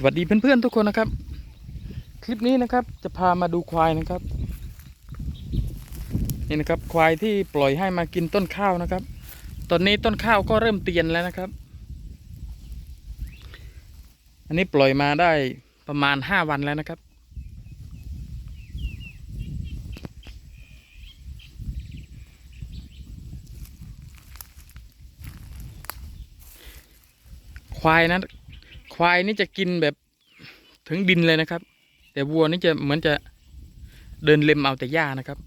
สวัสดีเพื่อนๆทุกคนนะครับ คลิปนี้นะครับจะพามาดูควายนะครับ นี่นะครับควายที่ปล่อยให้มากินต้นข้าวนะครับ ตอนนี้ต้นข้าวก็เริ่มเตียนแล้วนะครับ อันนี้ปล่อยมาได้ประมาณห้าวันแล้วนะครับ ควายนะ ควายนี่จะกินแบบถึงดินเลยนะครับ แต่วัวนี่จะเหมือนจะเดินเล็มเอาแต่หญ้านะครับ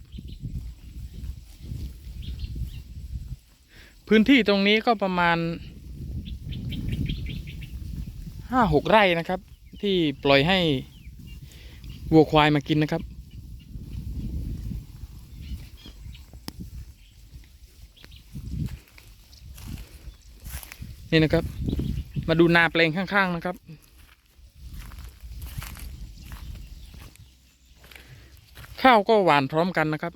พื้นที่ตรงนี้ก็ประมาณห้าหกไร่นะครับ ที่ปล่อยให้วัวควายมากินนะครับนี่นะครับ มาดูนาแปลงข้าง ๆ นะครับ ข้าวก็หวานพร้อมกันนะครับ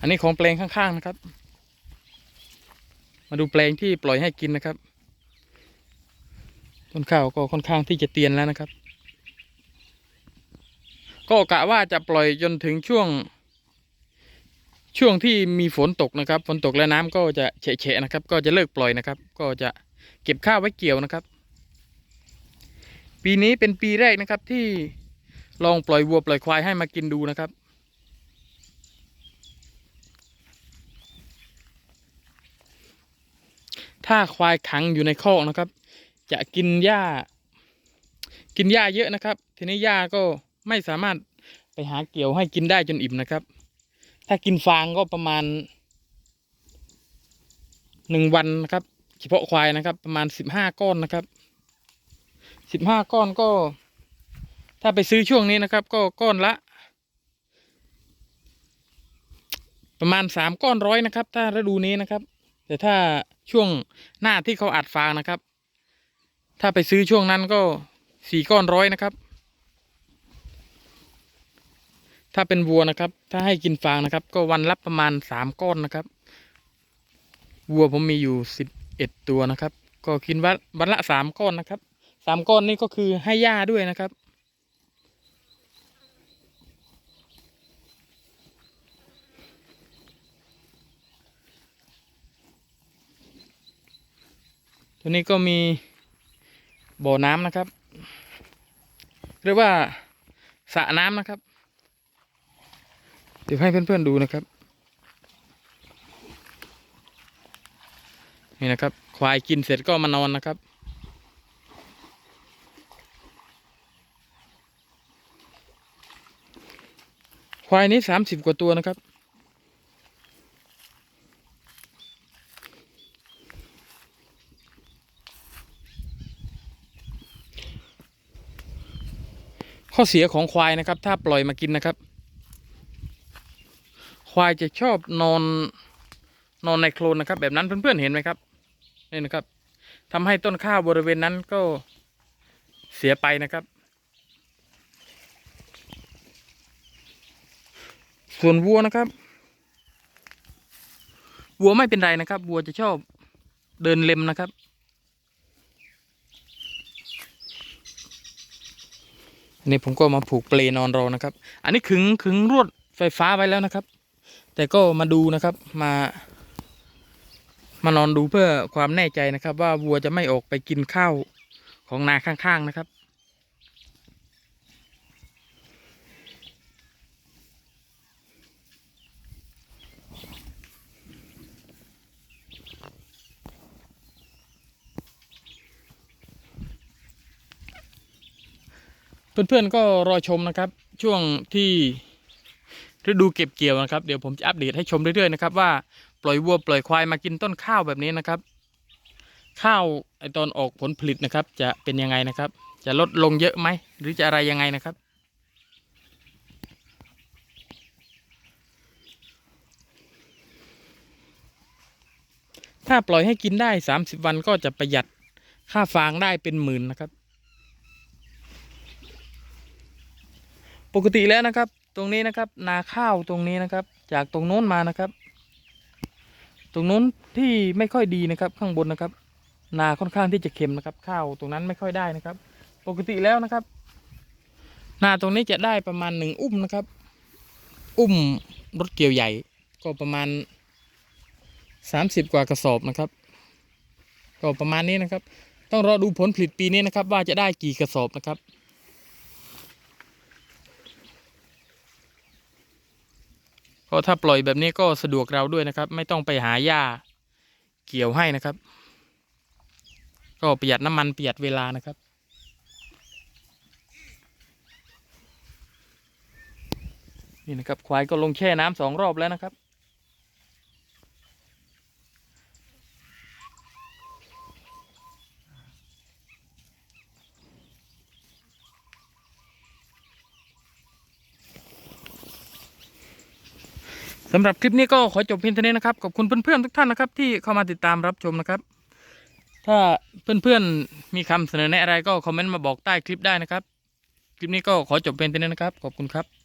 อันนี้ของแปลงข้าง ๆ นะครับ มาดูแปลงที่ปล่อยให้กินนะครับ ต้นข้าวก็ค่อนข้างที่จะเตียนแล้วนะครับ ก็กะว่าจะปล่อยจนถึงช่วง ช่วงที่มีฝนตกนะครับ ฝนตกแล้วน้ำก็จะเฉะๆนะครับ ก็จะเลิกปล่อยนะครับ ก็จะเก็บข้าวไว้เกี่ยวนะครับ ปีนี้เป็นปีแรกนะครับที่ลองปล่อยวัวปล่อยควายให้มากินดูนะครับ ถ้าควายขังอยู่ในคอกนะครับ จะกินหญ้า กินหญ้าเยอะนะครับ ทีนี้หญ้าก็ไม่สามารถไปหาเกี่ยวให้กินได้จนอิ่มนะครับ ถ้ากินฟางก็ประมาณหนึ่งวันนะครับ เฉพาะควายนะครับ ประมาณสิบห้าก้อนนะครับสิบห้าก้อนก็ ถ้าไปซื้อช่วงนี้นะครับ ก็ก้อนละ ประมาณสามก้อนร้อยนะครับ ถ้าฤดูนี้นะครับ แต่ถ้าช่วงหน้าที่เขาอัดฟางนะครับ ถ้าไปซื้อช่วงนั้นก็สี่ก้อนร้อยนะครับ ถ้าเป็นวัวนะครับ ถ้าให้กินฟางนะครับ ก็วันละประมาณสามก้อนนะครับวัวผมมีอยู่สิบเอ็ดตัวนะครับ ก็กินวันวันละสามก้อนนะครับสามก้อนนี่ก็คือให้หญ้าด้วยนะครับ ตัวนี้ก็มีบ่อน้ำนะครับ เรียกว่าสระน้ำนะครับ เดี๋ยวให้เพื่อนๆดูนะครับ นี่นะครับ ควายกินเสร็จก็มานอนนะครับ ควายนี้สามสิบกว่าตัวนะครับข้อเสียของควายนะครับ ถ้าปล่อยมากินนะครับ ควายจะชอบนอนนอนในโคลนนะครับ แบบนั้นเพื่อนๆเห็นไหมครับนี่นะครับทำให้ต้นข้าวบริเวณนั้นก็เสียไปนะครับ ส่วนวัวนะครับ วัวไม่เป็นไรนะครับ วัวจะชอบเดินเล็มนะครับนนี้ผมก็มาผูกเปลนอนรอนะครับ อันนี้ขึงขึงรวดไฟฟ้าไว้แล้วนะครับ แต่ก็มาดูนะครับมามานอนดูเพื่อความแน่ใจนะครับ ว่าวัวจะไม่ออกไปกินข้าวของนาข้างๆนะครับ เพื่อนๆก็รอชมนะครับช่วงที่ ฤดูเก็บเกี่ยวนะครับ เดี๋ยวผมจะอัปเดตให้ชมเรื่อยๆนะครับว่าปล่อยวัวปล่อยควายมากินต้นข้าวแบบนี้นะครับ ข้าวไอตอนออกผลผลิตนะครับ จะเป็นยังไงนะครับ จะลดลงเยอะไหมหรือจะอะไรยังไงนะครับ ถ้าปล่อยให้กินได้สามสิบวันก็จะประหยัดค่าฟางได้เป็นหมื่นนะครับ ปกติแล้วนะครับ ตรงนี้นะครับ นาข้าวตรงนี้นะครับ จากตรงโน้นมานะครับ ตรงโน้นที่ไม่ค่อยดีนะครับ ข้างบนนะครับ นาค่อนข้างที่จะเค็มนะครับ ข้าวตรงนั้นไม่ค่อยได้นะครับ ปกติแล้วนะครับ นาตรงนี้จะได้ประมาณหนึ่งอุ้มนะครับ อุ้มรถเกี่ยวใหญ่ ก็ประมาณสามสิบกว่ากระสอบนะครับ ก็ประมาณนี้นะครับ ต้องรอดูผลผลิตปีนี้นะครับ ว่าจะได้กี่กระสอบนะครับ ก็ถ้าปล่อยแบบนี้ก็สะดวกเราด้วยนะครับ ไม่ต้องไปหาหญ้าเกี่ยวให้นะครับ ก็ประหยัดน้ำมันประหยัดเวลานะครับนี่นะครับควายก็ลงแช่น้ำสองรอบแล้วนะครับ สำหรับคลิปนี้ก็ขอจบเพียงเท่านี้นะครับ ขอบคุณเพื่อนๆทุกท่านนะครับ ที่เข้ามาติดตามรับชมนะครับ ถ้าเพื่อนๆมีคำเสนอแนะอะไรก็คอมเมนต์มาบอกใต้คลิปได้นะครับ คลิปนี้ก็ขอจบเพียงเท่านี้นะครับ ขอบคุณครับ